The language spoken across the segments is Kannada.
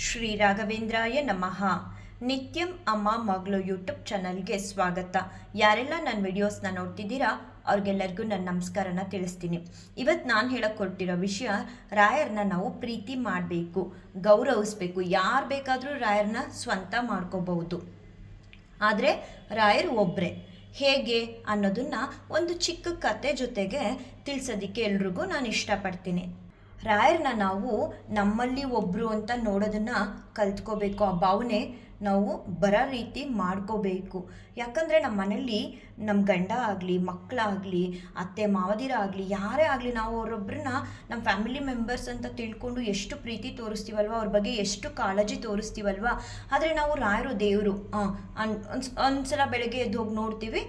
ಶ್ರೀ ರಾಘವೇಂದ್ರಾಯ ನಮಃ. ನಿತ್ಯಂ ಅಮ್ಮ ಮಗಳು ಯೂಟ್ಯೂಬ್ ಚಾನಲ್ಗೆ ಸ್ವಾಗತ. ಯಾರೆಲ್ಲ ನನ್ನ ವಿಡಿಯೋಸ್ನ ನೋಡ್ತಿದ್ದೀರಾ, ಅವ್ರಿಗೆಲ್ಲರಿಗೂ ನನ್ನ ನಮಸ್ಕಾರನ ತಿಳಿಸ್ತೀನಿ. ಇವತ್ತು ನಾನು ಹೇಳಕ್ಕೆ ಕೊಟ್ಟಿರೋ ವಿಷಯ ರಾಯರನ್ನ ನಾವು ಪ್ರೀತಿ ಮಾಡಬೇಕು, ಗೌರವಿಸ್ಬೇಕು, ಯಾರು ಬೇಕಾದರೂ ರಾಯರನ್ನ ಸ್ವಂತ ಮಾಡ್ಕೋಬಹುದು. ಆದರೆ ರಾಯರು ಒಬ್ಬರೇ ಹೇಗೆ ಅನ್ನೋದನ್ನು ಒಂದು ಚಿಕ್ಕ ಕತೆ ಜೊತೆಗೆ ತಿಳಿಸೋದಕ್ಕೆ ಎಲ್ರಿಗೂ ನಾನು ಇಷ್ಟಪಡ್ತೀನಿ. ರಾಯರ್ನ ನಾವು ನಮ್ಮಲ್ಲಿ ಒಬ್ಬರು ಅಂತ ನೋಡೋದನ್ನು ಕಲ್ತ್ಕೋಬೇಕು. ಆ ಭಾವನೆ ನಾವು ಬರೋ ರೀತಿ ಮಾಡ್ಕೋಬೇಕು. ಯಾಕಂದರೆ ನಮ್ಮ ಮನೇಲಿ ನಮ್ಮ ಗಂಡ ಆಗಲಿ ಮಕ್ಕಳಾಗಲಿ ಅತ್ತೆ, ಮಾವದಿರ ಆಗಲಿ, ಯಾರೇ ಆಗಲಿ ನಾವು ಅವರೊಬ್ಬರನ್ನ ನಮ್ಮ ಫ್ಯಾಮಿಲಿ ಮೆಂಬರ್ಸ್ ಅಂತ ತಿಳ್ಕೊಂಡು ಎಷ್ಟು ಪ್ರೀತಿ ತೋರಿಸ್ತೀವಲ್ವ, ಅವ್ರ ಬಗ್ಗೆ ಎಷ್ಟು ಕಾಳಜಿ ತೋರಿಸ್ತೀವಲ್ವ, ಆದರೆ ನಾವು ರಾಯರು ದೇವರು. ಒಂದ್ಸಲ ಬೆಳಗ್ಗೆ ಎದ್ದು ಹೋಗಿ ನೋಡ್ತೀವಿ,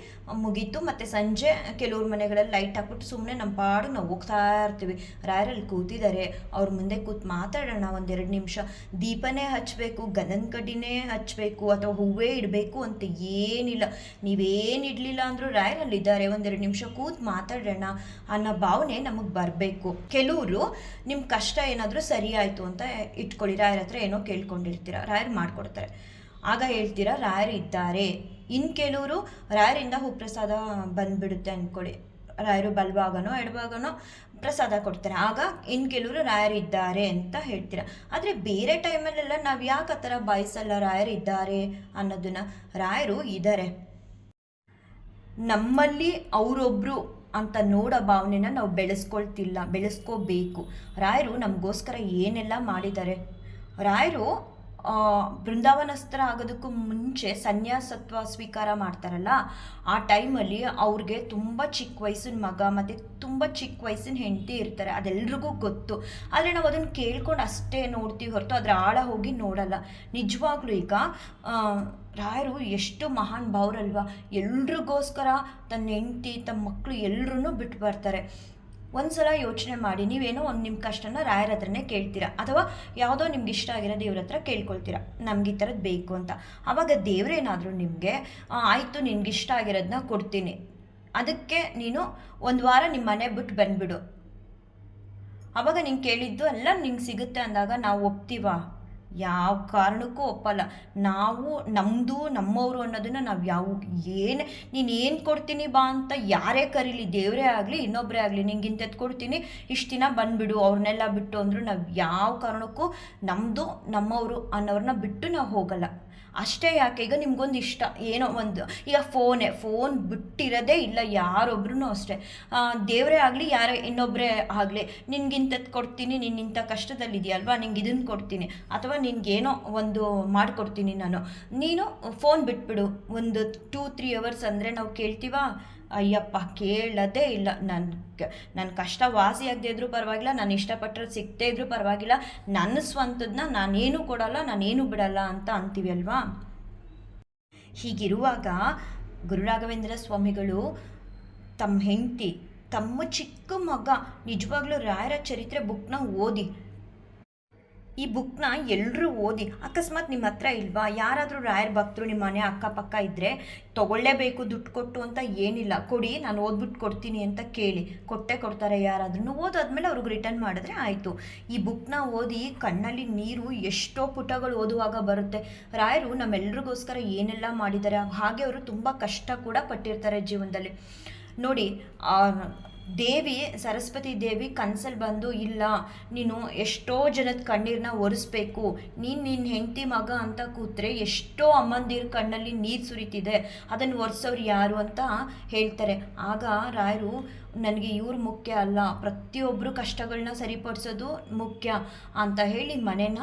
ಮುಗೀತು, ಮತ್ತು ಸಂಜೆ ಕೆಲವ್ರ ಮನೆಗಳಲ್ಲಿ ಲೈಟ್ ಹಾಕ್ಬಿಟ್ಟು ಸುಮ್ಮನೆ ನಮ್ಮ ಪಾಡು ನಾವು ಹೋಗ್ತಾ ಇರ್ತೀವಿ. ರಾಯರಲ್ಲಿ ಕೂತಿದ್ದಾರೆ, ಅವ್ರ ಮುಂದೆ ಕೂತ್ ಮಾತಾಡೋಣ ಒಂದೆರಡು ನಿಮಿಷ. ದೀಪನೇ ಹಚ್ಚಬೇಕು ಗಂಧದ ಕಡ್ಡಿನೇ ಹಚ್ಚಬೇಕು ಅಥವಾ ಹೂವೇ ಇಡಬೇಕು ಅಂತ ಏನಿಲ್ಲ. ನೀವೇನು ಇಡಲಿಲ್ಲ ಅಂದರೂ ರಾಯರಲ್ಲಿದ್ದಾರೆ ಒಂದೆರಡು ನಿಮಿಷ ಕೂತ್ ಮಾತಾಡೋಣ ಅನ್ನೋ ಭಾವನೆ ನಮಗೆ ಬರಬೇಕು. ಕೆಲವರು ನಿಮ್ಮ ಕಷ್ಟ ಏನಾದರೂ ಸರಿ ಅಂತ ಇಟ್ಕೊಳ್ಳಿ. ರಾಯರ ಹತ್ರ ಏನೋ ಕೇಳ್ಕೊಂಡಿರ್ತೀರ, ರಾಯರು ಮಾಡಿಕೊಡ್ತಾರೆ. ಆಗ ಹೇಳ್ತೀರಾ, ರಾಯರು ಇದ್ದಾರೆ. ಇನ್ನು ಕೆಲವರು ರಾಯರಿಂದ ಹೂಪ್ರಸಾದ ಬಂದ್ಬಿಡುತ್ತೆ ಅಂದ್ಕೊಳ್ಳಿ ರಾಯರು ಬಲಭಾಗನೋ ಎಡಭಾಗನೋ ಪ್ರಸಾದ ಕೊಡ್ತಾರೆ. ಆಗ ಇನ್ನು ಕೆಲವರು ರಾಯರಿದ್ದಾರೆ ಅಂತ ಹೇಳ್ತೀರ? ಆದರೆ ಬೇರೆ ಟೈಮಲ್ಲೆಲ್ಲ ನಾವು ಯಾಕೆ ಆ ಥರ ಬಾಯಿಸಲ್ಲ ರಾಯರಿದ್ದಾರೆ ಅನ್ನೋದನ್ನ ರಾಯರು ಇದ್ದಾರೆ ನಮ್ಮಲ್ಲಿ ಅವರೊಬ್ಬರು ಅಂತ ನೋಡೋ ಭಾವನೆನ ನಾವು ಬೆಳೆಸ್ಕೊಳ್ತಿಲ್ಲ, ಬೆಳೆಸ್ಕೋಬೇಕು. ರಾಯರು ನಮಗೋಸ್ಕರ ಏನೆಲ್ಲ ಮಾಡಿದ್ದಾರೆ? ರಾಯರು ಬೃಂದಾವನಸ್ತ್ರ ಆಗೋದಕ್ಕೂ ಮುಂಚೆ ಸನ್ಯಾಸತ್ವ ಸ್ವೀಕಾರ ಮಾಡ್ತಾರಲ್ಲ, ಆ ಟೈಮಲ್ಲಿ ಅವ್ರಿಗೆ ತುಂಬ ಚಿಕ್ಕ ವಯಸ್ಸಿನ ಮಗ ಮತ್ತು ತುಂಬ ಚಿಕ್ಕ ವಯಸ್ಸಿನ ಹೆಂಡತಿ ಇರ್ತಾರೆ, ಅದೆಲ್ರಿಗೂ ಗೊತ್ತು. ಆದರೆ ನಾವು ಅದನ್ನು ಕೇಳ್ಕೊಂಡು ಅಷ್ಟೇ ನೋಡ್ತೀವಿ ಹೊರತು ಅದರ ಆಳ ಹೋಗಿ ನೋಡಲ್ಲ. ನಿಜವಾಗ್ಲೂ ಈಗ ರಾಯರು ಎಷ್ಟು ಮಹಾನ್ ಭಾವರಲ್ವಾ ಎಲ್ರಿಗೋಸ್ಕರ ತನ್ನ ಹೆಂಡತಿ, ತಮ್ಮ ಮಕ್ಕಳು ಎಲ್ಲರೂ ಬಿಟ್ಟು ಬರ್ತಾರೆ ಒಂದ್ಸಲ ಯೋಚನೆ ಮಾಡಿ, ನೀವೇನೋ ಒಂದು ನಿಮ್ಮ ಕಷ್ಟನ ರಾಯರ ಹತ್ರನೇ ಕೇಳ್ತೀರಾ? ಅಥವಾ ಯಾವುದೋ ನಿಮ್ಗೆ ಇಷ್ಟ ಆಗಿರೋ ದೇವ್ರ ಹತ್ರ ಕೇಳ್ಕೊಳ್ತೀರಾ? ನಮ್ಗೆ ಈ ಥರದ್ದು ಬೇಕು ಅಂತ. ಆವಾಗ ದೇವ್ರೇನಾದರೂ ನಿಮಗೆ ಆಯಿತು, ನಿನ್ಗೆ ಇಷ್ಟ ಆಗಿರೋದನ್ನ ಕೊಡ್ತೀನಿ. ಅದಕ್ಕೆ ನೀನು ಒಂದು ವಾರ ನಿಮ್ಮ ಮನೆ ಬಿಟ್ಟು ಬಂದುಬಿಡು. ಅವಾಗ ನಿಂಗೆ ಕೇಳಿದ್ದು ಎಲ್ಲ ನಿಂಗೆ ಸಿಗುತ್ತೆ ಅಂದಾಗ ನಾವು ಒಪ್ತೀವಾ? ಯಾವ ಕಾರಣಕ್ಕೂ ಒಪ್ಪಲ್ಲ. ನಾವು ನಮ್ಮದು ನಮ್ಮವರು ಅನ್ನೋದನ್ನ ನಾವು ಯಾವ ಏನು, ನೀನು ಏನು ಕೊಡ್ತೀನಿ ಬಾ ಅಂತ ಯಾರೇ ಕರೀಲಿ, ದೇವರೇ ಆಗಲಿ ಇನ್ನೊಬ್ಬರೇ ಆಗಲಿ, ನಿಂಗೆ ಇಂಥದ್ದು ಕೊಡ್ತೀನಿ, ಇಷ್ಟು ದಿನ ಬಂದುಬಿಡು ಅವ್ರನ್ನೆಲ್ಲ ಬಿಟ್ಟು ಅಂದರೂ ನಾವು ಯಾವ ಕಾರಣಕ್ಕೂ ನಮ್ಮದು ನಮ್ಮವರು ಅನ್ನೋರನ್ನ ಬಿಟ್ಟು ನಾವು ಹೋಗಲ್ಲ. ಅಷ್ಟೇ ಯಾಕೆ? ಈಗ ನಿಮ್ಗೊಂದು ಇಷ್ಟ. ಏನೋ ಒಂದು, ಈಗ ಫೋನೇ, ಫೋನ್ ಬಿಟ್ಟಿರೋದೇ ಇಲ್ಲ ಯಾರೊಬ್ರು ಅಷ್ಟೇ. ದೇವರೇ ಆಗಲಿ, ಯಾರೇ ಇನ್ನೊಬ್ಬರೇ ಆಗಲಿ ನಿನ್ಗಿಂಥದ್ದು ಕೊಡ್ತೀನಿ, ನೀನು ಇಂಥ ಕಷ್ಟದಲ್ಲಿದೆಯಲ್ವಾ, ನಿಂಗೆ ಇದನ್ನು ಕೊಡ್ತೀನಿ, ಅಥವಾ ನಿನಗೇನೋ ಒಂದು ಮಾಡಿಕೊಡ್ತೀನಿ ನಾನು. ನೀನು ಫೋನ್ ಬಿಟ್ಬಿಡು. ಒಂದು ಟೂ ತ್ರೀ ಅವರ್ಸ್ ಅಂದರೆ ನಾವು ಕೇಳ್ತೀವಾ? ಅಯ್ಯಪ್ಪ, ಕೇಳದೇ ಇಲ್ಲ. ನನ್ನ ನನ್ನ ಕಷ್ಟ ವಾಸಿ ಆಗದೆ ಇದ್ರೂ ಪರವಾಗಿಲ್ಲ, ನಾನು ಇಷ್ಟಪಟ್ಟರೆ ಸಿಗ್ತೇ ಇದ್ರೂ ಪರವಾಗಿಲ್ಲ. ನನ್ನ ಸ್ವಂತದನ್ನ ನಾನೇನು ಕೊಡಲ್ಲ, ನಾನೇನು ಬಿಡಲ್ಲ ಅಂತ ಅಂತೀವಿ ಅಲ್ವಾ? ಹೀಗಿರುವಾಗ ಗುರುರಾಘವೇಂದ್ರ ಸ್ವಾಮಿಗಳು ತಮ್ಮ ಹೆಂಡತಿ, ತಮ್ಮ ಚಿಕ್ಕ ಮಗ, ನಿಜವಾಗ್ಲೂ ರಾಯರ ಚರಿತ್ರೆ ಬುಕ್ನ ಓದಿ ಈ ಬುಕ್ನ ಎಲ್ಲರೂ ಓದಿ, ಅಕಸ್ಮಾತ್ ನಿಮ್ಮ ಹತ್ರ ಇಲ್ವಾ? ಯಾರಾದರೂ ರಾಯರ್ ಭಕ್ತರು ನಿಮ್ಮ ಮನೆ ಅಕ್ಕಪಕ್ಕ ಇದ್ದರೆ ತೊಗೊಳ್ಳೇಬೇಕು, ದುಡ್ಡು ಕೊಟ್ಟು ಅಂತ ಏನಿಲ್ಲ. ಕೊಡಿ, ನಾನು ಓದ್ಬಿಟ್ಟು ಕೊಡ್ತೀನಿ ಅಂತ ಕೇಳಿ. ಕೊಟ್ಟೆ ಕೊಡ್ತಾರೆ ಯಾರಾದ್ರೂ. ಓದಾದ್ಮೇಲೆ ಅವ್ರಿಗೆ ರಿಟರ್ನ್ ಮಾಡಿದ್ರೆ ಆಯಿತು. ಈ ಬುಕ್ನ ಓದಿ ಕಣ್ಣಲ್ಲಿ ನೀರು ಎಷ್ಟೋ ಪುಟಗಳು ಓದುವಾಗ ಬರುತ್ತೆ. ರಾಯರು ನಮ್ಮೆಲ್ರಿಗೋಸ್ಕರ ಏನೆಲ್ಲ ಮಾಡಿದ್ದಾರೆ, ಹಾಗೆ ಅವರು ತುಂಬ ಕಷ್ಟ ಕೂಡ ಪಟ್ಟಿರ್ತಾರೆ ಜೀವನದಲ್ಲಿ. ನೋಡಿ ದೇವಿ, ಸರಸ್ವತಿ ದೇವಿ ಕನಸಲ್ಲಿ ಬಂದು, ಇಲ್ಲ, ನೀನು ಎಷ್ಟೋ ಜನದ ಕಣ್ಣೀರನ್ನ ಒರೆಸ್ಬೇಕು. ನೀನು ನಿನ್ನ ಹೆಂಡತಿ ಮಗ ಅಂತ ಕೂತ್ರೆ ಎಷ್ಟೋ ಅಮ್ಮಂದಿರ ಕಣ್ಣಲ್ಲಿ ನೀರು ಸುರಿತಿದೆ. ಅದನ್ನು ಒರೆಸೋರು ಯಾರು ಅಂತ ಹೇಳ್ತಾರೆ. ಆಗ ರಾಯರು, ನನಗೆ ಇವ್ರು ಮುಖ್ಯ ಅಲ್ಲ. ಪ್ರತಿಯೊಬ್ಬರು ಕಷ್ಟಗಳನ್ನ ಸರಿಪಡಿಸೋದು ಮುಖ್ಯ ಅಂತ ಹೇಳಿ ಮನೇನ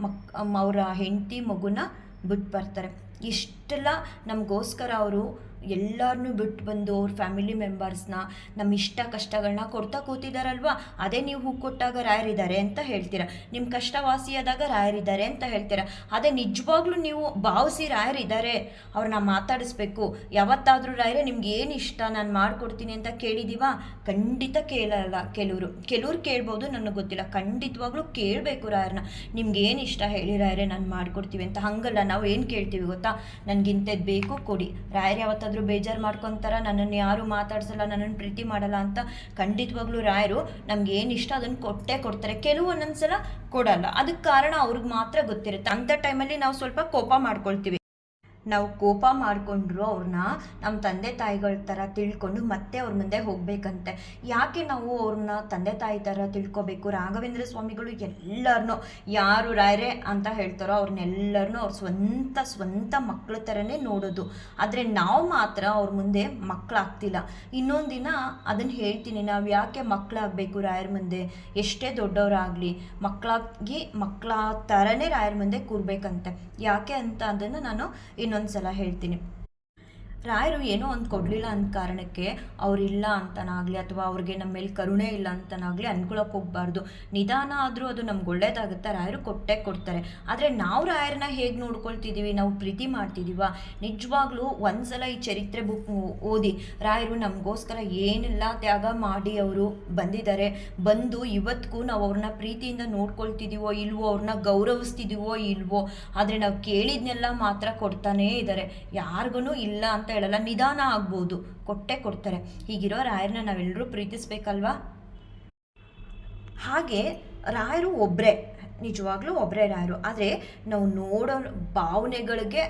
ಮಕ್, ಅವರ ಹೆಂಡತಿ ಮಗುನ ಬಿಟ್ಟು ಬರ್ತಾರೆ ಇಷ್ಟೆಲ್ಲ ನಮಗೋಸ್ಕರ ಅವರು ಎಲ್ಲರನ್ನೂ ಬಿಟ್ಟು ಬಂದು ಅವ್ರ ಫ್ಯಾಮಿಲಿ ಮೆಂಬರ್ಸ್ನ ನಮ್ಮ ಇಷ್ಟ ಕಷ್ಟಗಳನ್ನ ಕೊಡ್ತಾ ಕೂತಿದಾರಲ್ವಾ? ಅದೇ ನೀವು ಹೂ ಕೊಟ್ಟಾಗ ರಾಯರಿದ್ದಾರೆ ಅಂತ ಹೇಳ್ತೀರ? ನಿಮ್ಮ ಕಷ್ಟ ವಾಸಿಯಾದಾಗ ರಾಯರಿದ್ದಾರೆ ಅಂತ ಹೇಳ್ತೀರ? ಅದೇ ನಿಜವಾಗ್ಲೂ ನೀವು ಭಾವಿಸಿ ರಾಯರಿದ್ದಾರೆ, ಅವ್ರನ್ನ ಮಾತಾಡಿಸ್ಬೇಕು. ಯಾವತ್ತಾದರೂ ರಾಯರೇ, ನಿಮ್ಗೆ ಏನು ಇಷ್ಟ? ನಾನು ಮಾಡಿಕೊಡ್ತೀನಿ ಅಂತ ಕೇಳಿದೀವಾ? ಖಂಡಿತ ಕೇಳಲ್ಲ. ಕೆಲವರು, ಕೆಲವ್ರು ಕೇಳ್ಬೋದು, ನನಗೆ ಗೊತ್ತಿಲ್ಲ. ಖಂಡಿತವಾಗ್ಲೂ ಕೇಳಬೇಕು ರಾಯರನ್ನ ನಿಮ್ಗೆ ಏನು ಇಷ್ಟ ಹೇಳಿ ರಾಯರೇ, ನಾನು ಮಾಡಿಕೊಡ್ತೀವಿ ಅಂತ. ಹಂಗಲ್ಲ, ನಾವು ಏನು ಕೇಳ್ತೀವಿ ಗೊತ್ತಾ? ನನಗಿಂಥದ್ದು ಬೇಕು, ಕೊಡಿ. ರಾಯರ್ ಯಾವತ್ತಾದ್ರೂ ಯಾವತ್ತಾದರೂ ಬೇಜಾರು ಮಾಡ್ಕೊತಾರ, ನನ್ನನ್ನು ಯಾರು ಮಾತಾಡ್ಸಲ್ಲ, ನನ್ನನ್ನು ಪ್ರೀತಿ ಮಾಡಲ್ಲ ಅಂತ ಖಂಡಿತವಾಗ್ಲೂ ರಾಯರು ನಮ್ಗೆ ಏನು ಇಷ್ಟ ಅದನ್ನು ಕೊಟ್ಟೇ ಕೊಡ್ತಾರೆ. ಕೆಲವು ಒಂದೊಂದ್ಸಲ ಕೊಡಲ್ಲ. ಅದಕ್ಕೆ ಕಾರಣ ಅವ್ರಿಗೆ ಮಾತ್ರ ಗೊತ್ತಿರುತ್ತೆ. ಅಂಥ ಟೈಮಲ್ಲಿ ನಾವು ಸ್ವಲ್ಪ ಕೋಪ ಮಾಡ್ಕೊಳ್ತೀವಿ. ನಾವು ಕೋಪ ಮಾಡಿಕೊಂಡ್ರು ಅವ್ರನ್ನ ನಮ್ಮ ತಂದೆ ತಾಯಿಗಳ ಥರ ತಿಳ್ಕೊಂಡು ಮತ್ತೆ ಅವ್ರ ಮುಂದೆ ಹೋಗಬೇಕಂತೆ. ಯಾಕೆ ನಾವು ಅವ್ರನ್ನ ತಂದೆ ತಾಯಿ ಥರ ತಿಳ್ಕೊಬೇಕು? ರಾಘವೇಂದ್ರ ಸ್ವಾಮಿಗಳು ಎಲ್ಲರನ್ನೂ ಯಾರು ರಾಯರೇ ಅಂತ ಹೇಳ್ತಾರೋ ಅವ್ರನ್ನೆಲ್ಲರನ್ನೂ ಅವ್ರ ಸ್ವಂತ ಸ್ವಂತ ಮಕ್ಕಳ ಥರನೇ ನೋಡೋದು. ಆದರೆ ನಾವು ಮಾತ್ರ ಅವ್ರ ಮುಂದೆ ಮಕ್ಕಳಾಗ್ತಿಲ್ಲ ಇನ್ನೊಂದು ದಿನ ಅದನ್ನು ಹೇಳ್ತೀನಿ, ನಾವು ಯಾಕೆ ಮಕ್ಕಳಾಗಬೇಕು ರಾಯರ ಮುಂದೆ? ಎಷ್ಟೇ ದೊಡ್ಡವರಾಗಲಿ ಮಕ್ಕಳಾಗಿ ಮಕ್ಕಳ ಥರನೇ ರಾಯರ ಮುಂದೆ ಕೂರ್ಬೇಕಂತೆ. ಯಾಕೆ ಅಂತ ಅದನ್ನು ನಾನು ಇನ್ನೊಂದು ಸಲ ಹೇಳ್ತೀನಿ. ರಾಯರು ಏನೋ ಒಂದು ಕೊಡಲಿಲ್ಲ ಅಂದ ಕಾರಣಕ್ಕೆ ಅವರಿಲ್ಲ ಅಂತನಾಗಲಿ ಅಥವಾ ಅವ್ರಿಗೆ ನಮ್ಮ ಮೇಲೆ ಕರುಣೆ ಇಲ್ಲ ಅಂತನಾಗಲಿ ಅನ್ಕೊಳಕ್ಕೆ ಹೋಗ್ಬಾರ್ದು. ನಿಧಾನ ಆದರೂ ಅದು ನಮ್ಗೆ ಒಳ್ಳೇದಾಗುತ್ತೆ? ರಾಯರು ಕೊಟ್ಟೆ ಕೊಡ್ತಾರೆ. ಆದರೆ ನಾವು ರಾಯರನ್ನ ಹೇಗೆ ನೋಡ್ಕೊಳ್ತಿದ್ದೀವಿ ನಾವು ಪ್ರೀತಿ ಮಾಡ್ತಿದ್ದೀವ ನಿಜವಾಗ್ಲೂ ಒಂದ್ಸಲ ಈ ಚರಿತ್ರೆ ಬುಕ್ ಓದಿ ರಾಯರು ನಮಗೋಸ್ಕರ ಏನೆಲ್ಲ, ತ್ಯಾಗ ಮಾಡಿ ಅವರು ಬಂದಿದ್ದಾರೆ. ಬಂದು ಇವತ್ತಿಗೂ ನಾವು ಅವ್ರನ್ನ ಪ್ರೀತಿಯಿಂದ ನೋಡ್ಕೊಳ್ತಿದ್ದೀವೋ ಇಲ್ವೋ, ಅವ್ರನ್ನ ಗೌರವಿಸ್ತಿದ್ದೀವೋ ಇಲ್ವೋ, ಆದರೆ ನಾವು ಕೇಳಿದ್ನೆಲ್ಲ ಮಾತ್ರ ಕೊಡ್ತಾನೇ ಇದ್ದಾರೆ ಯಾರಿಗೂ ಇಲ್ಲ ಅಂತ ಹೇಳಲ್ಲ, ನಿಧಾನ ಆಗ್ಬೋದು. ಕೊಟ್ಟೆ ಕೊಡ್ತಾರೆ. ಹೀಗಿರೋ ರಾಯರನ್ನ ನಾವೆಲ್ಲರೂ ಪ್ರೀತಿಸ್ಬೇಕಲ್ವಾ? ಹಾಗೆ ರಾಯರು ಒಬ್ಬರೇ ನಿಜವಾಗ್ಲೂ ಒಬ್ಬರೇ ರಾಯರು. ಆದರೆ ನಾವು ನೋಡೋ ಭಾವನೆಗಳಿಗೆ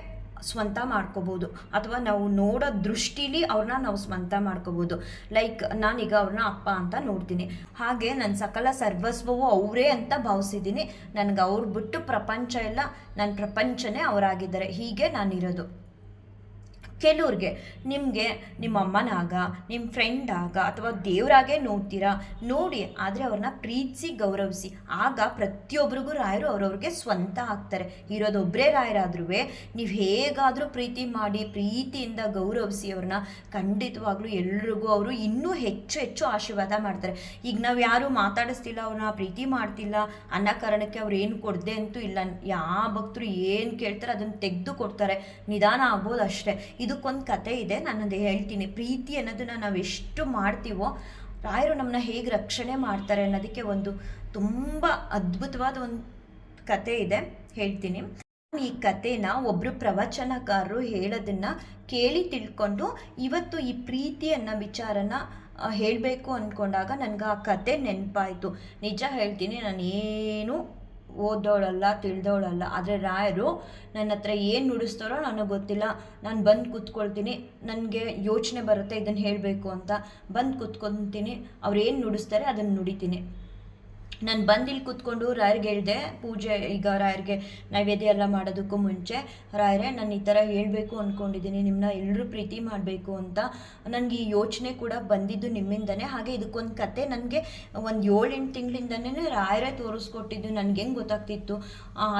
ಸ್ವಂತ ಮಾಡ್ಕೋಬೋದು. ಅಥವಾ ನಾವು ನೋಡೋ ದೃಷ್ಟಿಲಿ ಅವ್ರನ್ನ ನಾವು ಸ್ವಂತ ಮಾಡ್ಕೋಬೋದು. ಲೈಕ್ ನಾನೀಗ ಅವ್ರನ್ನ ಅಪ್ಪ ಅಂತ ನೋಡ್ತೀನಿ. ಹಾಗೆ ನನ್ನ ಸಕಲ ಸರ್ವಸ್ವವು ಅವರೇ ಅಂತ ಭಾವಿಸಿದ್ದೀನಿ. ನನಗೆ ಅವ್ರು ಬಿಟ್ಟು ಪ್ರಪಂಚ ಎಲ್ಲ ನನ್ನ ಪ್ರಪಂಚನೇ ಅವರಾಗಿದ್ದಾರೆ. ಹೀಗೆ ನಾನಿರೋದು. ಕೆಲವ್ರಿಗೆ ನಿಮಗೆ ನಿಮ್ಮ ಅಮ್ಮನಾಗ ನಿಮ್ಮ ಫ್ರೆಂಡ್ ಆಗ ಅಥವಾ ದೇವರಾಗೆ ನೋಡ್ತೀರಾ, ನೋಡಿ, ಆದರೆ ಅವ್ರನ್ನ ಪ್ರೀತಿಸಿ ಗೌರವಿಸಿ. ಆಗ ಪ್ರತಿಯೊಬ್ಬರಿಗೂ ರಾಯರು ಅವ್ರವ್ರಿಗೆ ಸ್ವಂತ ಆಗ್ತಾರೆ. ಇರೋದೊಬ್ಬರೇ ರಾಯರಾದ್ರೂ ನೀವು ಹೇಗಾದರೂ ಪ್ರೀತಿ ಮಾಡಿ, ಪ್ರೀತಿಯಿಂದ ಗೌರವಿಸಿ ಅವ್ರನ್ನ ಖಂಡಿತವಾಗ್ಲೂ ಎಲ್ರಿಗೂ ಅವರು ಇನ್ನೂ ಹೆಚ್ಚು ಹೆಚ್ಚು ಆಶೀರ್ವಾದ ಮಾಡ್ತಾರೆ. ಈಗ ನಾವು ಯಾರೂ ಮಾತಾಡಿಸ್ತಿಲ್ಲ, ಅವ್ರನ್ನ ಪ್ರೀತಿ ಮಾಡ್ತಿಲ್ಲ, ಅನ್ನೋ ಕಾರಣಕ್ಕೆ ಅವ್ರು ಏನು ಕೊಡದೆ ಅಂತೂ ಇಲ್ಲ. ಯಾವ ಭಕ್ತರು ಏನು ಕೇಳ್ತಾರೆ ಅದನ್ನು ತೆಗೆದು ಕೊಡ್ತಾರೆ. ನಿಧಾನ ಆಗ್ಬೋದು ಅಷ್ಟೇ. ಇದಕ್ಕೊಂದು ಕತೆ ಇದೆ ನಾನು ಅದು ಹೇಳ್ತೀನಿ. ಪ್ರೀತಿ ಅನ್ನೋದನ್ನ ನಾವು ಎಷ್ಟು ಮಾಡ್ತೀವೋ, ರಾಯರು ನಮ್ಮನ್ನ ಹೇಗೆ ರಕ್ಷಣೆ ಮಾಡ್ತಾರೆ ಅನ್ನೋದಕ್ಕೆ ಒಂದು ತುಂಬ ಅದ್ಭುತವಾದ ಒಂದು ಕತೆ ಇದೆ. ಹೇಳ್ತೀನಿ. ಈ ಕಥೆನ ಒಬ್ಬರು ಪ್ರವಚನಕಾರರು ಹೇಳೋದನ್ನ ಕೇಳಿ ತಿಳ್ಕೊಂಡು ಇವತ್ತು ಈ ಪ್ರೀತಿ ಅನ್ನೋ ವಿಚಾರನ ಹೇಳಬೇಕು ಅಂದ್ಕೊಂಡಾಗ ನನಗೆ ಆ ಕತೆ ನೆನಪಾಯಿತು. ನಿಜ ಹೇಳ್ತೀನಿ ನಾನು ಏನು ಓದೋಳಲ್ಲ ತಿಳಿದವಳಲ್ಲ ಆದರೆ ರಾಯರು ನನ್ನ ಹತ್ರ ಏನು ನುಡಿಸ್ತಾರೋ ನನಗೆ ಗೊತ್ತಿಲ್ಲ. ನಾನು ಬಂದು ಕೂತ್ಕೊಳ್ತೀನಿ, ನನಗೆ ಯೋಚನೆ ಬರುತ್ತೆ ಇದನ್ನು ಹೇಳಬೇಕು ಅಂತ. ಬಂದು ಕೂತ್ಕೊತೀನಿ ಅವ್ರು ಏನು ನುಡಿಸ್ತಾರೆ ಅದನ್ನು ನುಡಿತೀನಿ. ನಾನು ಬಂದು ಇಲ್ಲಿ ಕೂತ್ಕೊಂಡು ರಾಯರಿಗೆ ಹೇಳಿದೆ, ಪೂಜೆ ಈಗ ರಾಯರಿಗೆ ನೈವೇದ್ಯ ಎಲ್ಲ ಮಾಡೋದಕ್ಕೂ ಮುಂಚೆ, ರಾಯರೇ ನಾನು ಈ ಥರ ಹೇಳಬೇಕು ಅಂದ್ಕೊಂಡಿದ್ದೀನಿ ನಿಮ್ಮನ್ನ ಎಲ್ಲರೂ ಪ್ರೀತಿ ಮಾಡಬೇಕು ಅಂತ ನನಗೆ ಈ ಯೋಚನೆ ಕೂಡ ಬಂದಿದ್ದು ನಿಮ್ಮಿಂದನೇ. ಹಾಗೆ ಇದಕ್ಕೊಂದು ಕತೆ ನನಗೆ ಒಂದು ಏಳು ಎಂಟು ತಿಂಗಳಿಂದನೇ ರಾಯರೇ ತೋರಿಸ್ಕೊಟ್ಟಿದ್ದು, ನನಗೆ ಹೆಂಗೆ ಗೊತ್ತಾಗ್ತಿತ್ತು?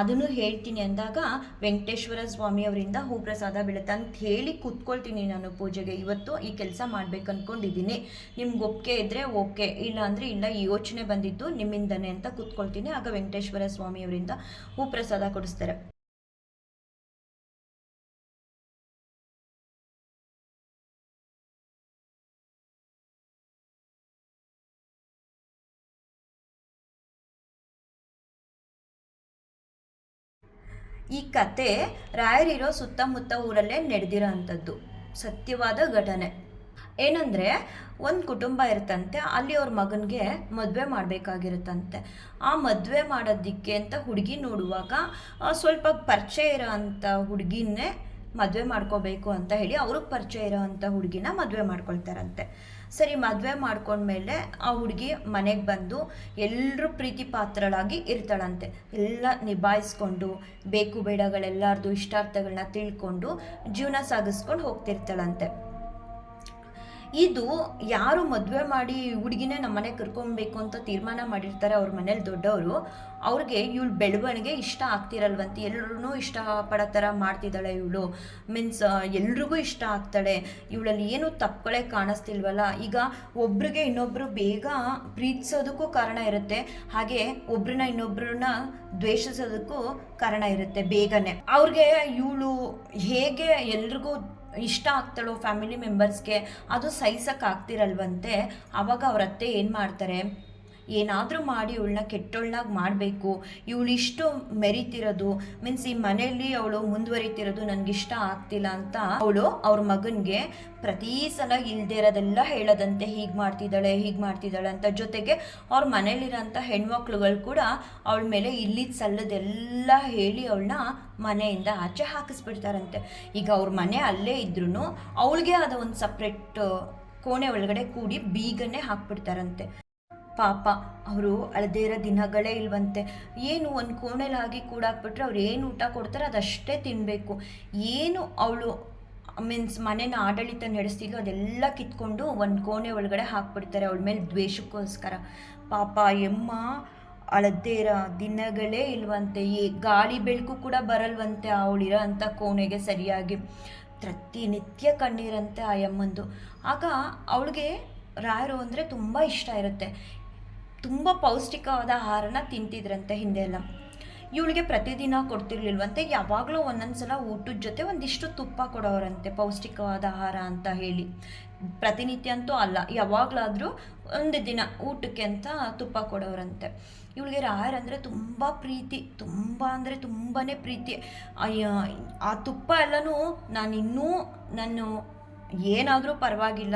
ಅದನ್ನು ಹೇಳ್ತೀನಿ ಅಂದಾಗ ವೆಂಕಟೇಶ್ವರ ಸ್ವಾಮಿ ಅವರಿಂದ ಹೂಪ್ರಸಾದ ಬೀಳುತ್ತೆ ಅಂತ ಹೇಳಿ ಕೂತ್ಕೊಳ್ತೀನಿ ನಾನು ಪೂಜೆಗೆ. ಇವತ್ತು ಈ ಕೆಲಸ ಮಾಡ್ಬೇಕು ಅಂದ್ಕೊಂಡಿದ್ದೀನಿ ನಿಮ್ಗೆ ಒಪ್ಪಿಗೆ ಇದ್ದರೆ ಓಕೆ ಇಲ್ಲ ಅಂದರೆ ಇಲ್ಲ, ಈ ಯೋಚನೆ ಬಂದಿದ್ದು ನಿಮ್ಮಿಂದ ಅಂತ ಕೂತ್ಕೊಳ್ತೀನಿ. ಆಗ ವೆಂಕಟೇಶ್ವರ ಸ್ವಾಮಿಯವರಿಂದ ಹೂ ಪ್ರಸಾದ ಕೊಡಿಸ್ತಾರೆ. ಈ ಕತೆ ರಾಯರಿರೋ ಸುತ್ತಮುತ್ತ ಊರಲ್ಲೇ ನಡೆದಿರೋ ಅಂಥದ್ದು ಸತ್ಯವಾದ ಘಟನೆ. ಏನಂದರೆ, ಒಂದು ಕುಟುಂಬ ಇರುತ್ತಂತೆ, ಅಲ್ಲಿ ಅವ್ರ ಮಗನಿಗೆ ಮದುವೆ ಮಾಡಬೇಕಾಗಿರುತ್ತಂತೆ. ಆ ಮದುವೆ ಮಾಡೋದಕ್ಕೆ ಅಂತ ಹುಡುಗಿ ನೋಡುವಾಗ ಸ್ವಲ್ಪ ಪರಿಚಯ ಇರೋ ಅಂಥ ಹುಡುಗಿನೇ ಮದುವೆ ಮಾಡ್ಕೋಬೇಕು ಅಂತ ಹೇಳಿ ಅವ್ರಿಗೆ ಪರಿಚಯ ಇರೋವಂಥ ಹುಡುಗಿನ ಮದುವೆ ಮಾಡ್ಕೊಳ್ತಾರಂತೆ. ಸರಿ, ಮದುವೆ ಮಾಡ್ಕೊಂಡ್ಮೇಲೆ ಆ ಹುಡುಗಿ ಮನೆಗೆ ಬಂದು ಎಲ್ಲರೂ ಪ್ರೀತಿ ಪಾತ್ರಳಾಗಿ ಇರ್ತಾಳಂತೆ. ಎಲ್ಲ ನಿಭಾಯಿಸ್ಕೊಂಡು, ಬೇಕು ಬೇಡಗಳೆಲ್ಲರದು ಇಷ್ಟಾರ್ಥಗಳನ್ನ ತಿಳ್ಕೊಂಡು ಜೀವನ ಸಾಗಿಸ್ಕೊಂಡು ಹೋಗ್ತಿರ್ತಾಳಂತೆ. ಇದು ಯಾರು ಮದುವೆ ಮಾಡಿ ಹುಡುಗಿನೇ ನಮ್ಮ ಮನೆಗೆ ಕರ್ಕೊಬೇಕು ಅಂತ ತೀರ್ಮಾನ ಮಾಡಿರ್ತಾರೆ ಅವ್ರ ಮನೇಲಿ ದೊಡ್ಡವರು, ಅವ್ರಿಗೆ ಇವಳು ಬೆಳವಣಿಗೆ ಇಷ್ಟ ಆಗ್ತಿರಲ್ವಂತೆ. ಎಲ್ಲರೂ ಇಷ್ಟಪಡೋ ಥರ ಮಾಡ್ತಿದ್ದಾಳೆ ಇವಳು. ಮೀನ್ಸ್ ಎಲ್ರಿಗೂ ಇಷ್ಟ ಆಗ್ತಾಳೆ. ಇವಳಲ್ಲಿ ಏನು ತಪ್ಪುಗಳೇ ಕಾಣಿಸ್ತಿಲ್ವಲ್ಲ. ಈಗ ಒಬ್ರಿಗೆ ಇನ್ನೊಬ್ಬರು ಬೇಗ ಪ್ರೀತಿಸೋದಕ್ಕೂ ಕಾರಣ ಇರುತ್ತೆ. ಹಾಗೆ ಒಬ್ರನ್ನ ಇನ್ನೊಬ್ರನ್ನ ದ್ವೇಷಿಸೋದಕ್ಕೂ ಕಾರಣ ಇರುತ್ತೆ ಬೇಗನೆ. ಅವ್ರಿಗೆ ಇವಳು ಹೇಗೆ ಎಲ್ರಿಗೂ ಇಷ್ಟ ಆಗ್ತಾಳೋ ಫ್ಯಾಮಿಲಿ ಮೆಂಬರ್ಸ್ಗೆ ಅದು ಸಹಿಸೋಕ್ಕಾಗ್ತಿರಲ್ವಂತೆ ಆವಾಗ ಅವ್ರ ಅತ್ತೆ ಏನು ಮಾಡ್ತಾರೆ? ಏನಾದರೂ ಮಾಡಿ ಇವಳನ್ನ ಕೆಟ್ಟೋಳ್ನಾಗಿ ಮಾಡಬೇಕು. ಇವಳು ಇಷ್ಟು ಮೆರಿತಿರೋದು ಮೀನ್ಸ್ ಈ ಮನೆಯಲ್ಲಿ ಅವಳು ಮುಂದುವರಿತಿರೋದು ನನಗಿಷ್ಟ ಆಗ್ತಿಲ್ಲ ಅಂತ ಅವಳು ಅವ್ರ ಮಗನಿಗೆ ಪ್ರತಿ ಸಲ ಇಲ್ದೇ ಇರೋದೆಲ್ಲ ಹೇಳೋದಂತೆ ಹೀಗೆ ಮಾಡ್ತಿದ್ದಾಳೆ ಹೀಗೆ ಮಾಡ್ತಿದ್ದಾಳೆ ಅಂತ ಜೊತೆಗೆ ಅವ್ರ ಮನೇಲಿರೋಂಥ ಹೆಣ್ಮಕ್ಳುಗಳು ಕೂಡ ಅವಳ ಮೇಲೆ ಇಲ್ಲಿದ್ದ ಸಲ್ಲದೆಲ್ಲ ಹೇಳಿ ಅವಳನ್ನ ಮನೆಯಿಂದ ಆಚೆ ಹಾಕಿಸ್ಬಿಡ್ತಾರಂತೆ. ಈಗ ಅವ್ರ ಮನೆ ಅಲ್ಲೇ ಇದ್ರೂ ಅವಳಿಗೆ ಅದು ಒಂದು ಸಪ್ರೇಟ್ ಕೋಣೆ ಒಳಗಡೆ ಕೂಡಿ ಬೀಗನ್ನೇ ಹಾಕ್ಬಿಡ್ತಾರಂತೆ. ಪಾಪ, ಅವರು ಅಳದೇ ಇರೋ ದಿನಗಳೇ ಇಲ್ವಂತೆ. ಏನು ಒಂದು ಕೋಣೆಲಿ ಹಾಕಿ ಕೂಡಾಕ್ಬಿಟ್ರೆ ಅವ್ರು ಏನು ಊಟ ಕೊಡ್ತಾರೆ ಅದಷ್ಟೇ ತಿನ್ನಬೇಕು ಏನು ಅವಳು, ಮೀನ್ಸ್ ಮನೇನ ಆಡಳಿತ ನಡೆಸ್ತಿದ್ಲು ಅದೆಲ್ಲ ಕಿತ್ಕೊಂಡು ಒಂದು ಕೋಣೆ ಒಳಗಡೆ ಹಾಕ್ಬಿಡ್ತಾರೆ ಅವಳ ಮೇಲೆ ದ್ವೇಷಕ್ಕೋಸ್ಕರ. ಪಾಪ, ಎಮ್ಮ, ಅಳದೇ ಇರೋ ದಿನಗಳೇ ಇಲ್ವಂತೆ. ಈ ಗಾಳಿ ಬೆಳಕು ಕೂಡ ಬರಲ್ವಂತೆ ಅವಳಿರೋ ಅಂಥ ಕೋಣೆಗೆ ಸರಿಯಾಗಿ. ಪ್ರತಿನಿತ್ಯ ಕಣ್ಣೀರಂತೆ ಆ ಯಮ್ಮಂದು ಆಗ ಅವಳಿಗೆ ರಾಯರು ಅಂದರೆ ತುಂಬ ಇಷ್ಟ ಇರುತ್ತೆ. ತುಂಬ ಪೌಷ್ಟಿಕವಾದ ಆಹಾರನ ತಿಂತಿದ್ರಂತೆ ಹಿಂದೆ ಎಲ್ಲ ಇವಳಿಗೆ ಪ್ರತಿದಿನ ಕೊಡ್ತಿರ್ಲಿಲ್ವಂತೆ, ಯಾವಾಗಲೂ ಒಂದೊಂದು ಸಲ ಊಟದ ಜೊತೆ ಒಂದಿಷ್ಟು ತುಪ್ಪ ಕೊಡೋರಂತೆ, ಪೌಷ್ಟಿಕವಾದ ಆಹಾರ ಅಂತ ಹೇಳಿ. ಪ್ರತಿನಿತ್ಯ ಅಂತೂ ಅಲ್ಲ, ಯಾವಾಗಲಾದರೂ ಒಂದು ದಿನ ಊಟಕ್ಕೆ ಅಂತ ತುಪ್ಪ ಕೊಡೋರಂತೆ. ಇವಳಿಗೆ ರಾಯರಂದರೆ ತುಂಬ ಪ್ರೀತಿ, ತುಂಬ ಅಂದರೆ ತುಂಬಾ ಪ್ರೀತಿ. ಆ ತುಪ್ಪ ಎಲ್ಲನೂ ನಾನು ಇನ್ನೂ ನಾನು ಏನಾದರೂ ಪರವಾಗಿಲ್ಲ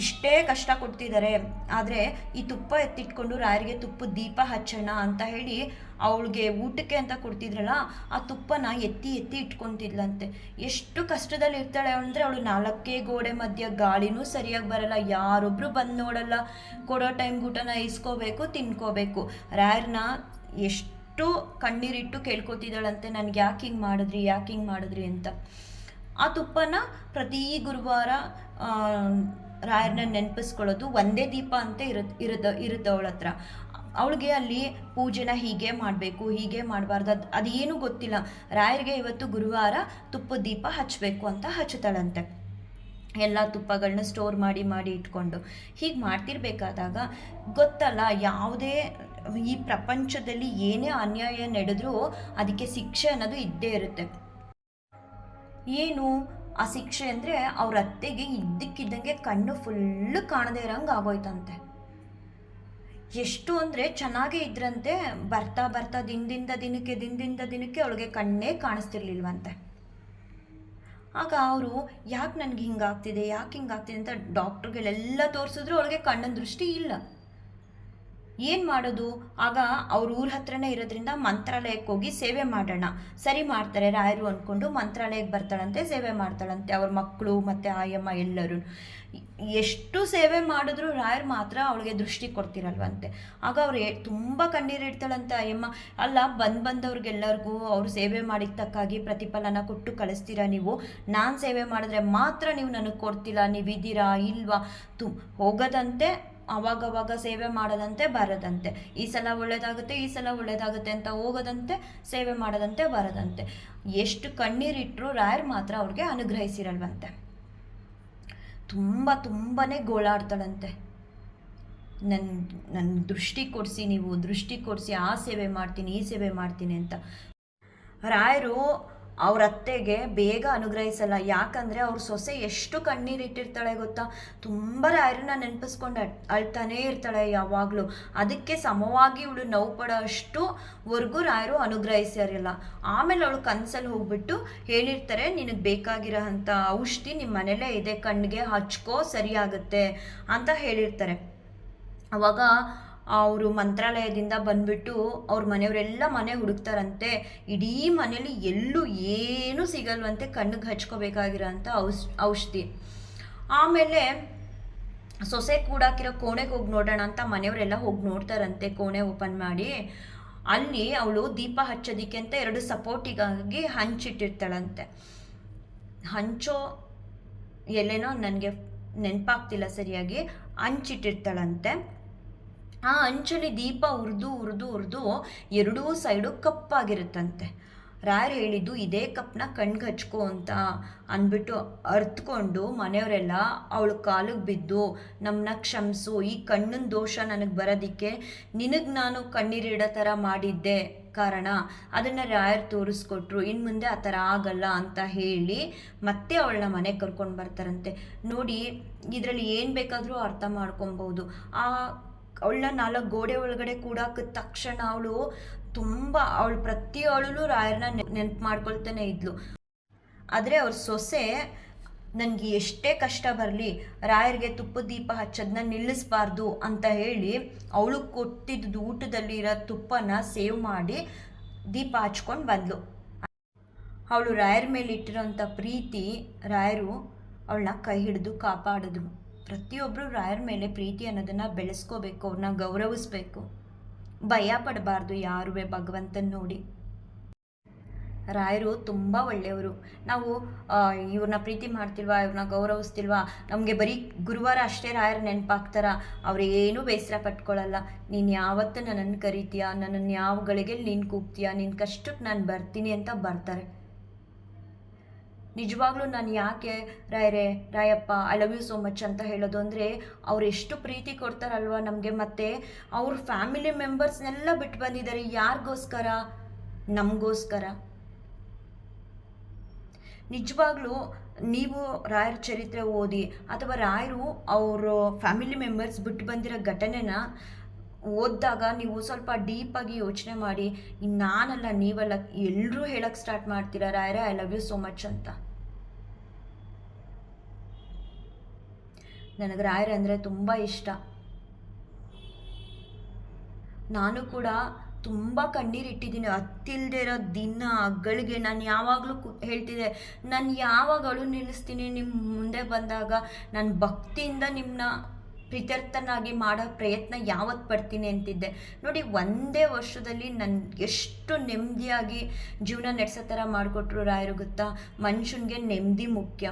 ಇಷ್ಟೇ ಕಷ್ಟ ಕೊಡ್ತಿದ್ದಾರೆ ಆದರೆ ಈ ತುಪ್ಪ ಎತ್ತಿಟ್ಕೊಂಡು ರಾಯರಿಗೆ ತುಪ್ಪ ದೀಪ ಹಚ್ಚೋಣ ಅಂತ ಹೇಳಿ ಅವಳಿಗೆ ಊಟಕ್ಕೆ ಅಂತ ಕೊಡ್ತಿದ್ರಲ್ಲ, ಆ ತುಪ್ಪನ ಎತ್ತಿ ಎತ್ತಿ ಇಟ್ಕೊತಿದ್ಲಂತೆ. ಎಷ್ಟು ಕಷ್ಟದಲ್ಲಿ ಇರ್ತಾಳೆ ಅಂದರೆ ಅವಳು ನಾಲ್ಕೇ ಗೋಡೆ ಮಧ್ಯ ಗಾಳಿನೂ ಸರಿಯಾಗಿ ಬರಲ್ಲ. ಯಾರೊಬ್ಬರು ಬಂದು ನೋಡಲ್ಲ. ಕೊಡೋ ಟೈಮ್ ಊಟನ ಇಸ್ಕೋಬೇಕು, ತಿನ್ಕೋಬೇಕು. ರಾಯರ್ನ ಎಷ್ಟು ಕಣ್ಣೀರಿಟ್ಟು ಕೇಳ್ಕೊತಿದ್ದಾಳಂತೆ. ನನಗೆ ಯಾಕೆ ಹಿಂಗೆ ಮಾಡಿದ್ರಿ, ಯಾಕೆ ಹಿಂಗೆ ಮಾಡಿದ್ರಿ? ಅಂತ. ಆ ತುಪ್ಪನ ಪ್ರತಿ ಗುರುವಾರ ರಾಯರನ್ನ ನೆನಪಿಸ್ಕೊಳ್ಳೋದು ಒಂದೇ ದೀಪ ಅಂತ ಇರುತ್ತೆ ಇರದ ಇರುತ್ತೆ ಹತ್ರ. ಅವಳಿಗೆ ಅಲ್ಲಿ ಪೂಜೆನ ಹೀಗೆ ಮಾಡಬೇಕು, ಹೀಗೆ ಮಾಡಬಾರ್ದು, ಅದು ಅದೇನು ಗೊತ್ತಿಲ್ಲ. ರಾಯರಿಗೆ ಇವತ್ತು ಗುರುವಾರ ತುಪ್ಪದ ದೀಪ ಹಚ್ಚಬೇಕು ಅಂತ ಹಚ್ಚುತ್ತಾಳಂತೆ. ಎಲ್ಲ ತುಪ್ಪಗಳನ್ನ ಸ್ಟೋರ್ ಮಾಡಿ ಮಾಡಿ ಇಟ್ಕೊಂಡು. ಹೀಗೆ ಮಾಡ್ತಿರ್ಬೇಕಾದಾಗ ಗೊತ್ತಲ್ಲ, ಯಾವುದೇ, ಈ ಪ್ರಪಂಚದಲ್ಲಿ ಏನೇ ಅನ್ಯಾಯ ನಡೆದ್ರೂ ಅದಕ್ಕೆ ಶಿಕ್ಷೆ ಅನ್ನೋದು ಇದ್ದೇ ಇರುತ್ತೆ. ಏನು? ಆ ಶಿಕ್ಷೆ ಅಂದರೆ ಅವ್ರ ಅತ್ತೆಗೆ ಇದ್ದಕ್ಕಿದ್ದಂಗೆ ಕಣ್ಣು ಫುಲ್ಲು ಕಾಣದೇ ಇರೋಂಗೆ ಆಗೋಯ್ತಂತೆ. ಎಷ್ಟು ಅಂದರೆ ಚೆನ್ನಾಗೇ ಇದ್ರಂತೆ, ಬರ್ತಾ ಬರ್ತಾ ದಿನದಿಂದ ದಿನಕ್ಕೆ ದಿನದಿಂದ ದಿನಕ್ಕೆ ಅವಳಿಗೆ ಕಣ್ಣೇ ಕಾಣಿಸ್ತಿರ್ಲಿಲ್ವಂತೆ. ಆಗ ಅವರು, ಯಾಕೆ ನನಗೆ ಹಿಂಗಾಗ್ತಿದೆ, ಯಾಕೆ ಹಿಂಗಾಗ್ತಿದೆ? ಅಂತ ಡಾಕ್ಟ್ರುಗಳೆಲ್ಲ ತೋರಿಸಿದ್ರು, ಅವಳಿಗೆ ಕಣ್ಣಿನ ದೃಷ್ಟಿ ಇಲ್ಲ. ಏನು ಮಾಡೋದು? ಆಗ ಅವ್ರ ಊರ ಹತ್ರನೇ ಇರೋದ್ರಿಂದ ಮಂತ್ರಾಲಯಕ್ಕೆ ಹೋಗಿ ಸೇವೆ ಮಾಡೋಣ. ಸರಿ ಮಾಡ್ತಾರೆ ರಾಯರು ಅಂದ್ಕೊಂಡು ಮಂತ್ರಾಲಯಕ್ಕೆ ಬರ್ತಾಳಂತೆ, ಸೇವೆ ಮಾಡ್ತಾಳಂತೆ. ಅವ್ರ ಮಕ್ಕಳು ಮತ್ತು ಆಯಮ್ಮ ಎಲ್ಲರೂ. ಎಷ್ಟು ಸೇವೆ ಮಾಡಿದ್ರು ರಾಯರು ಮಾತ್ರ ಅವಳಿಗೆ ದೃಷ್ಟಿ ಕೊಡ್ತಿರಲ್ವಂತೆ. ಆಗ ಅವ್ರು ತುಂಬ ಕಣ್ಣೀರು ಇಡ್ತಾಳಂತೆ ಆಯಮ್ಮ. ಅಲ್ಲ, ಬಂದು ಬಂದವ್ರಿಗೆಲ್ಲರಿಗೂ ಅವ್ರು ಸೇವೆ ಮಾಡಿದ ತಕ್ಕಾಗಿ ಪ್ರತಿಫಲನ ಕೊಟ್ಟು ಕಳಿಸ್ತೀರಾ ನೀವು? ನಾನು ಸೇವೆ ಮಾಡಿದ್ರೆ ಮಾತ್ರ ನೀವು ನನಗೆ ಕೊಡ್ತಿಲ್ಲ ನೀವಿದ್ದೀರಾ? ಇಲ್ವಾ? ತು, ಹೋಗೋದಂತೆ ಅವಾಗವಾಗ ಸೇವೆ ಮಾಡದಂತೆ ಬರದಂತೆ. ಈ ಸಲ ಒಳ್ಳೆಯದಾಗುತ್ತೆ ಈ ಸಲ ಒಳ್ಳೆಯದಾಗುತ್ತೆ ಅಂತ ಹೋಗದಂತೆ ಸೇವೆ ಮಾಡದಂತೆ ಬರದಂತೆ. ಎಷ್ಟು ಕಣ್ಣೀರಿಟ್ಟರು ರಾಯರ್ ಮಾತ್ರ ಅವ್ರಿಗೆ ಅನುಗ್ರಹಿಸಿರಲ್ವಂತೆ. ತುಂಬ ತುಂಬಾ ಗೋಳಾಡ್ತಾಳಂತೆ. ನನ್ನ ನನ್ನ ದೃಷ್ಟಿ ಕೊಡಿಸಿ ನೀವು, ದೃಷ್ಟಿ ಕೊಡಿಸಿ ಆ ಸೇವೆ ಮಾಡ್ತೀನಿ, ಈ ಸೇವೆ ಮಾಡ್ತೀನಿ ಅಂತ. ರಾಯರು ಅವ್ರ ಅತ್ತೆಗೆ ಬೇಗ ಅನುಗ್ರಹಿಸಲ್ಲ. ಯಾಕಂದರೆ ಅವ್ರ ಸೊಸೆ ಎಷ್ಟು ಕಣ್ಣೀರಿಟ್ಟಿರ್ತಾಳೆ ಗೊತ್ತಾ? ತುಂಬ ರಾಯರನ್ನ ನೆನಪಿಸ್ಕೊಂಡು ಅಳ್, ಅಳ್ತಾನೇ ಇರ್ತಾಳೆ ಯಾವಾಗಲೂ. ಅದಕ್ಕೆ ಸಮವಾಗಿ ಇವಳು ನೋವು ಪಡೋ ಅಷ್ಟು ವರ್ಗೂ ರಾಯರು ಅನುಗ್ರಹಿಸಿರಲಿಲ್ಲ ಆಮೇಲೆ ಅವಳು ಕನಸಲ್ಲಿ ಹೋಗ್ಬಿಟ್ಟು ಹೇಳಿರ್ತಾರೆ, ನಿನಗೆ ಬೇಕಾಗಿರೋ ಅಂಥ ಔಷಧಿ ನಿಮ್ಮ ಮನೇಲೇ ಇದೆ ಕಣ್ಣಿಗೆ ಹಚ್ಕೋ, ಸರಿಯಾಗುತ್ತೆ ಅಂತ ಹೇಳಿರ್ತಾರೆ. ಅವಾಗ ಅವರು ಮಂತ್ರಾಲಯದಿಂದ ಬಂದ್ಬಿಟ್ಟು ಅವ್ರ ಮನೆಯವರೆಲ್ಲ ಮನೆ ಹುಡುಕ್ತಾರಂತೆ. ಇಡೀ ಮನೇಲಿ ಎಲ್ಲೂ ಏನೂ ಸಿಗಲ್ವಂತೆ ಕಣ್ಣಿಗೆ ಹಚ್ಕೋಬೇಕಾಗಿರೋಂಥ ಔಷ್, ಔಷಧಿ. ಆಮೇಲೆ ಸೊಸೆ ಕೂಡಾಕಿರೋ ಕೋಣೆಗೆ ಹೋಗಿ ನೋಡೋಣ ಅಂತ ಮನೆಯವರೆಲ್ಲ ಹೋಗಿ ನೋಡ್ತಾರಂತೆ ಕೋಣೆ ಓಪನ್ ಮಾಡಿ. ಅಲ್ಲಿ ಅವಳು ದೀಪ ಹಚ್ಚೋದಿಕ್ಕೆ ಅಂತ ಎರಡು ಸಪೋರ್ಟಿಗಾಗಿ ಹಂಚಿಟ್ಟಿರ್ತಾಳಂತೆ. ಹಂಚೋ ಎಲ್ಲೇನೋ ನನಗೆ ನೆನಪಾಗ್ತಿಲ್ಲ ಸರಿಯಾಗಿ, ಹಂಚಿಟ್ಟಿರ್ತಾಳಂತೆ. ಆ ಅಂಚಲ್ಲಿ ದೀಪ ಉರಿದು ಉರಿದು ಉರಿದು ಎರಡೂ ಸೈಡು ಕಪ್ಪಾಗಿರುತ್ತಂತೆ. ರಾಯರು ಹೇಳಿದ್ದು, ಇದೇ ಕಪ್ನ ಕಣ್ಗೆ ಹಚ್ಕೋ ಅಂತ ಅಂದ್ಬಿಟ್ಟು ಅರ್ತ್ಕೊಂಡು ಮನೆಯವರೆಲ್ಲ ಅವಳು ಕಾಲಿಗೆ ಬಿದ್ದು ನಮ್ಮನ್ನ ಕ್ಷಮಿಸು, ಈ ಕಣ್ಣಿನ ದೋಷ ನನಗೆ ಬರೋದಕ್ಕೆ ನಿನಗೆ ನಾನು ಕಣ್ಣೀರಿಡೋ ಥರ ಮಾಡಿದ್ದೆ ಕಾರಣ, ಅದನ್ನು ರಾಯರ್ ತೋರಿಸ್ಕೊಟ್ರು ಇನ್ನು ಮುಂದೆ ಆ ಥರ ಆಗಲ್ಲ ಅಂತ ಹೇಳಿ ಮತ್ತೆ ಅವಳನ್ನ ಮನೆಗೆ ಕರ್ಕೊಂಡು ಬರ್ತಾರಂತೆ. ನೋಡಿ, ಇದರಲ್ಲಿ ಏನು ಬೇಕಾದರೂ ಅರ್ಥ ಮಾಡ್ಕೊಬೋದು. ಆ ಅವಳನ್ನ ನಾಲ್ಕು ಗೋಡೆ ಒಳಗಡೆ ಕೂಡಾಕಿದ ತಕ್ಷಣ ಅವಳು ತುಂಬ ಅವಳು ಪ್ರತಿ ಅವಳು ರಾಯರನ್ನ ನೆನ್ಪು ಮಾಡ್ಕೊಳ್ತಾನೆ ಇದ್ಲು. ಆದರೆ ಅವ್ರ ಸೊಸೆ ನನಗೆ ಎಷ್ಟೇ ಕಷ್ಟ ಬರಲಿ, ರಾಯರಿಗೆ ತುಪ್ಪ ದೀಪ ಹಚ್ಚೋದನ್ನ ನಿಲ್ಲಿಸಬಾರ್ದು ಅಂತ ಹೇಳಿ ಅವಳು ಕೊಟ್ಟಿದ್ದ ಊಟದಲ್ಲಿ ಇರೋ ತುಪ್ಪನ ಸೇವ್ ಮಾಡಿ ದೀಪ ಹಚ್ಕೊಂಡು ಬಂದ್ಲು. ಅವಳು ರಾಯರ ಮೇಲೆ ಇಟ್ಟಿರೋಂಥ ಪ್ರೀತಿ ರಾಯರು ಅವಳನ್ನ ಕೈ ಹಿಡಿದು ಕಾಪಾಡಿದ್ರು. ಪ್ರತಿಯೊಬ್ಬರು ರಾಯರ ಮೇಲೆ ಪ್ರೀತಿ ಅನ್ನೋದನ್ನು ಬೆಳೆಸ್ಕೋಬೇಕು ಅವ್ರನ್ನ ಗೌರವಿಸ್ಬೇಕು. ಭಯ ಪಡಬಾರ್ದು ಯಾರುವೆ ಭಗವಂತನ ನೋಡಿ. ರಾಯರು ತುಂಬ ಒಳ್ಳೆಯವರು. ನಾವು ಇವ್ರನ್ನ ಪ್ರೀತಿ ಮಾಡ್ತಿಲ್ವಾ ಇವ್ರನ್ನ ಗೌರವಿಸ್ತಿಲ್ವಾ? ನಮಗೆ ಬರೀ ಗುರುವಾರ ಅಷ್ಟೇ ರಾಯರು ನೆನಪಾಗ್ತಾರ. ಅವ್ರೇನೂ ಬೇಸರ ಪಟ್ಕೊಳ್ಳಲ್ಲ ನೀನು ಯಾವತ್ತು ನನ್ನನ್ನು ಕರಿತೀಯ? ನನ್ನನ್ನು ಯಾವ ಗಳಿಗೆ ನೀನು ಕೂಗ್ತೀಯ? ನಿನ್ನ ಕಷ್ಟಕ್ಕೆ ನಾನು ಬರ್ತೀನಿ ಅಂತ ಬರ್ತಾರೆ. ನಿಜವಾಗ್ಲೂ ನಾನು ಯಾಕೆ, ರಾಯರೇ, Rayappa I love you so much ಅಂತ ಹೇಳೋದು ಅಂದರೆ, ಅವ್ರು ಎಷ್ಟು ಪ್ರೀತಿ ಕೊಡ್ತಾರಲ್ವ ನಮಗೆ ಮತ್ತು, ಅವ್ರ ಫ್ಯಾಮಿಲಿ ಮೆಂಬರ್ಸ್ನೆಲ್ಲ ಬಿಟ್ಟು ಬಂದಿದ್ದಾರೆ ಯಾರಿಗೋಸ್ಕರ? ನಮಗೋಸ್ಕರ. ನಿಜವಾಗ್ಲೂ ನೀವು ರಾಯರ ಚರಿತ್ರೆ ಓದಿ, ಅಥವಾ ರಾಯರು ಅವರು ಫ್ಯಾಮಿಲಿ ಮೆಂಬರ್ಸ್ ಬಿಟ್ಟು ಬಂದಿರೋ ಘಟನೆನ ಓದಿದಾಗ ನೀವು ಸ್ವಲ್ಪ ಡೀಪಾಗಿ ಯೋಚನೆ ಮಾಡಿ ನಾನಲ್ಲ, ನೀವಲ್ಲ ಎಲ್ಲರೂ ಹೇಳಕ್ಕೆ ಸ್ಟಾರ್ಟ್ ಮಾಡ್ತೀರಾ, ರಾಯರೇ I love you so much ಅಂತ? ನನಗೆ ರಾಯರ ಅಂದರೆ ತುಂಬ ಇಷ್ಟ. ನಾನು ಕೂಡ ತುಂಬ ಕಣ್ಣೀರಿಟ್ಟಿದ್ದೀನಿ ಹತ್ತಿಲ್ದೇ ಇರೋ ದಿನ ಗಳಿಗೆ ನಾನು ಯಾವಾಗಲೂ ಕು, ಹೇಳ್ತಿದ್ದೆ, ನಾನು ಯಾವಾಗಲೂ ನಿಲ್ಲಿಸ್ತೀನಿ? ನಿಮ್ಮ ಮುಂದೆ ಬಂದಾಗ ನಾನು ಭಕ್ತಿಯಿಂದ ನಿಮ್ಮನ್ನ ಪ್ರೀತ್ಯರ್ಥನಾಗಿ ಮಾಡೋ ಪ್ರಯತ್ನ ಯಾವತ್ತು ಪಡ್ತೀನಿ ಅಂತಿದ್ದೆ. ನೋಡಿ, ಒಂದೇ ವರ್ಷದಲ್ಲಿ ನನ್ನ ಎಷ್ಟು ನೆಮ್ಮದಿಯಾಗಿ ಜೀವನ ನಡೆಸೋ ಥರ ಮಾಡಿಕೊಟ್ರು ರಾಯರು, ಗೊತ್ತಾ? ಮನುಷ್ಯನಿಗೆ ನೆಮ್ಮದಿ ಮುಖ್ಯ.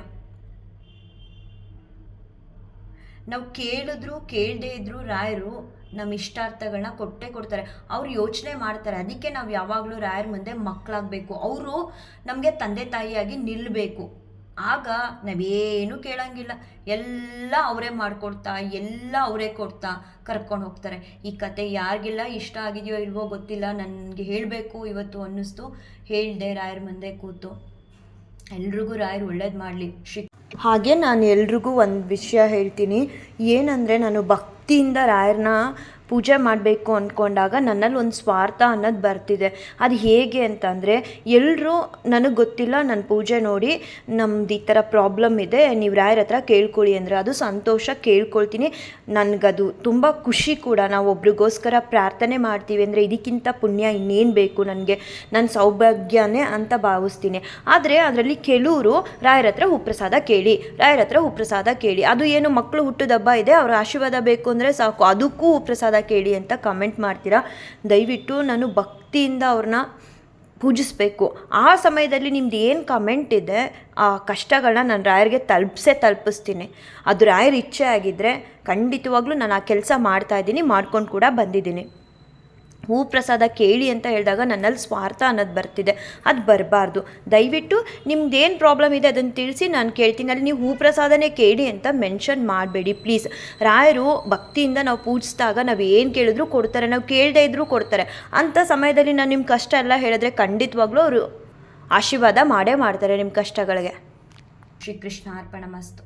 ನಾವು ಕೇಳಿದ್ರು, ಕೇಳದೇ ಇದ್ದರೂ ರಾಯರು ನಮ್ಮ ಇಷ್ಟಾರ್ಥಗಳನ್ನ ಕೊಟ್ಟೇ ಕೊಡ್ತಾರೆ. ಅವ್ರು ಯೋಚನೆ ಮಾಡ್ತಾರೆ. ಅದಕ್ಕೆ ನಾವು ಯಾವಾಗಲೂ ರಾಯರ ಮುಂದೆ ಮಕ್ಕಳಾಗಬೇಕು ಅವರು ನಮಗೆ ತಂದೆ ತಾಯಿಯಾಗಿ ನಿಲ್ಲಬೇಕು ಆಗ ನಾವೇನು ಕೇಳಂಗಿಲ್ಲ. ಎಲ್ಲ ಅವರೇ ಮಾಡಿಕೊಡ್ತಾ, ಎಲ್ಲ ಅವರೇ ಕೊಡ್ತಾ ಕರ್ಕೊಂಡು ಹೋಗ್ತಾರೆ. ಈ ಕತೆ ಯಾರಿಗೆಲ್ಲ, ಇಷ್ಟ ಆಗಿದೆಯೋ ಇಲ್ವೋ ಗೊತ್ತಿಲ್ಲ. ನನಗೆ ಹೇಳಬೇಕು ಇವತ್ತು ಅನ್ನಿಸ್ತು. ಹೇಳಿದೆ ರಾಯರ ಮುಂದೆ ಕೂತು. ಎಲ್ರಿಗೂ ರಾಯರು ಒಳ್ಳೇದು ಮಾಡಲಿ. ಶಿಕ್ ಹಾಗೆ ನಾನು ಎಲ್ರಿಗೂ ಒಂದು ವಿಷಯ ಹೇಳ್ತೀನಿ. ಏನಂದರೆ ನಾನು ಭಕ್ತಿಯಿಂದ ರಾಯರನ್ನ ಪೂಜೆ ಮಾಡಬೇಕು ಅಂದ್ಕೊಂಡಾಗ ನನ್ನಲ್ಲಿ ಒಂದು ಸ್ವಾರ್ಥ ಅನ್ನೋದು ಬರ್ತಿದೆ. ಅದು ಹೇಗೆ ಅಂತಂದರೆ ಎಲ್ಲರೂ ನನಗೆ ಗೊತ್ತಿಲ್ಲ ನನ್ನ ಪೂಜೆ ನೋಡಿ ನಮ್ದು ಈ ಥರ ಪ್ರಾಬ್ಲಮ್ ಇದೆ, ನೀವು ರಾಯರ ಹತ್ರ ಕೇಳ್ಕೊಳ್ಳಿ ಅಂದರೆ ಅದು ಸಂತೋಷ ಕೇಳ್ಕೊಳ್ತೀನಿ. ನನಗದು ತುಂಬ ಖುಷಿ ಕೂಡ ನಾವು ಒಬ್ರಿಗೋಸ್ಕರ ಪ್ರಾರ್ಥನೆ ಮಾಡ್ತೀವಿ ಅಂದರೆ ಇದಕ್ಕಿಂತ ಪುಣ್ಯ ಇನ್ನೇನು ಬೇಕು ನನಗೆ ನನ್ನ ಸೌಭಾಗ್ಯನೇ ಅಂತ ಭಾವಿಸ್ತೀನಿ. ಆದರೆ ಅದರಲ್ಲಿ ಕೆಲವರು ರಾಯರ ಹತ್ರ ಉಪ್ರಸಾದ ಕೇಳಿ, ರಾಯರ ಹತ್ರ ಉಪ್ರಸಾದ ಕೇಳಿ, ಅದು ಏನು ಮಕ್ಕಳು ಹುಟ್ಟುದಬ್ಬ ಇದೆ, ಅವರ ಆಶೀರ್ವಾದ ಬೇಕು ಅಂದರೆ ಸಾಕು, ಅದಕ್ಕೂ ಉಪ್ರಸಾದ ಕೇಳಿ ಅಂತ ಕಮೆಂಟ್ ಮಾಡ್ತೀರಾ? ದಯವಿಟ್ಟು ನಾನು ಭಕ್ತಿಯಿಂದ ಅವ್ರನ್ನ ಪೂಜಿಸಬೇಕು. ಆ ಸಮಯದಲ್ಲಿ ನಿಮ್ದು ಏನು ಕಮೆಂಟ್ ಇದೆ, ಆ ಕಷ್ಟಗಳನ್ನ ನಾನು ರಾಯರಿಗೆ ತಲುಪಿಸೇ ತಲುಪಿಸ್ತೀನಿ. ಅದು ರಾಯರ್ ಇಚ್ಛೆ ಆಗಿದ್ದರೆ ಖಂಡಿತವಾಗ್ಲೂ ನಾನು ಆ ಕೆಲಸ ಮಾಡ್ತಾಯಿದ್ದೀನಿ ಮಾಡ್ಕೊಂಡು ಕೂಡ ಬಂದಿದ್ದೀನಿ. ಹೂ ಪ್ರಸಾದ ಕೇಳಿ ಅಂತ ಹೇಳಿದಾಗ ನನ್ನಲ್ಲಿ ಸ್ವಾರ್ಥ ಅನ್ನೋದು ಬರ್ತಿದೆ. ಅದು ಬರಬಾರ್ದು. ದಯವಿಟ್ಟು ನಿಮ್ದೇನು ಪ್ರಾಬ್ಲಮ್ ಇದೆ ಅದನ್ನು ತಿಳಿಸಿ, ನಾನು ಕೇಳ್ತೀನಿ. ಅಲ್ಲಿ ನೀವು ಹೂ ಪ್ರಸಾದನೇ ಕೇಳಿ ಅಂತ ಮೆನ್ಷನ್ ಮಾಡಬೇಡಿ ಪ್ಲೀಸ್ ರಾಯರು ಭಕ್ತಿಯಿಂದ ನಾವು ಪೂಜಿಸಿದಾಗ ನಾವು ಏನು ಕೇಳಿದ್ರು ಕೊಡ್ತಾರೆ. ನಾವು ಕೇಳದೇ ಇದ್ದರೂ ಕೊಡ್ತಾರೆ. ಅಂಥ ಸಮಯದಲ್ಲಿ ನಾನು ನಿಮ್ಮ ಕಷ್ಟ ಎಲ್ಲ ಹೇಳಿದ್ರೆ ಖಂಡಿತವಾಗ್ಲೂ ಅವರು ಆಶೀರ್ವಾದ ಮಾಡೇ ಮಾಡ್ತಾರೆ ನಿಮ್ಮ ಕಷ್ಟಗಳಿಗೆ. ಶ್ರೀಕೃಷ್ಣ ಅರ್ಪಣ ಮಸ್ತು.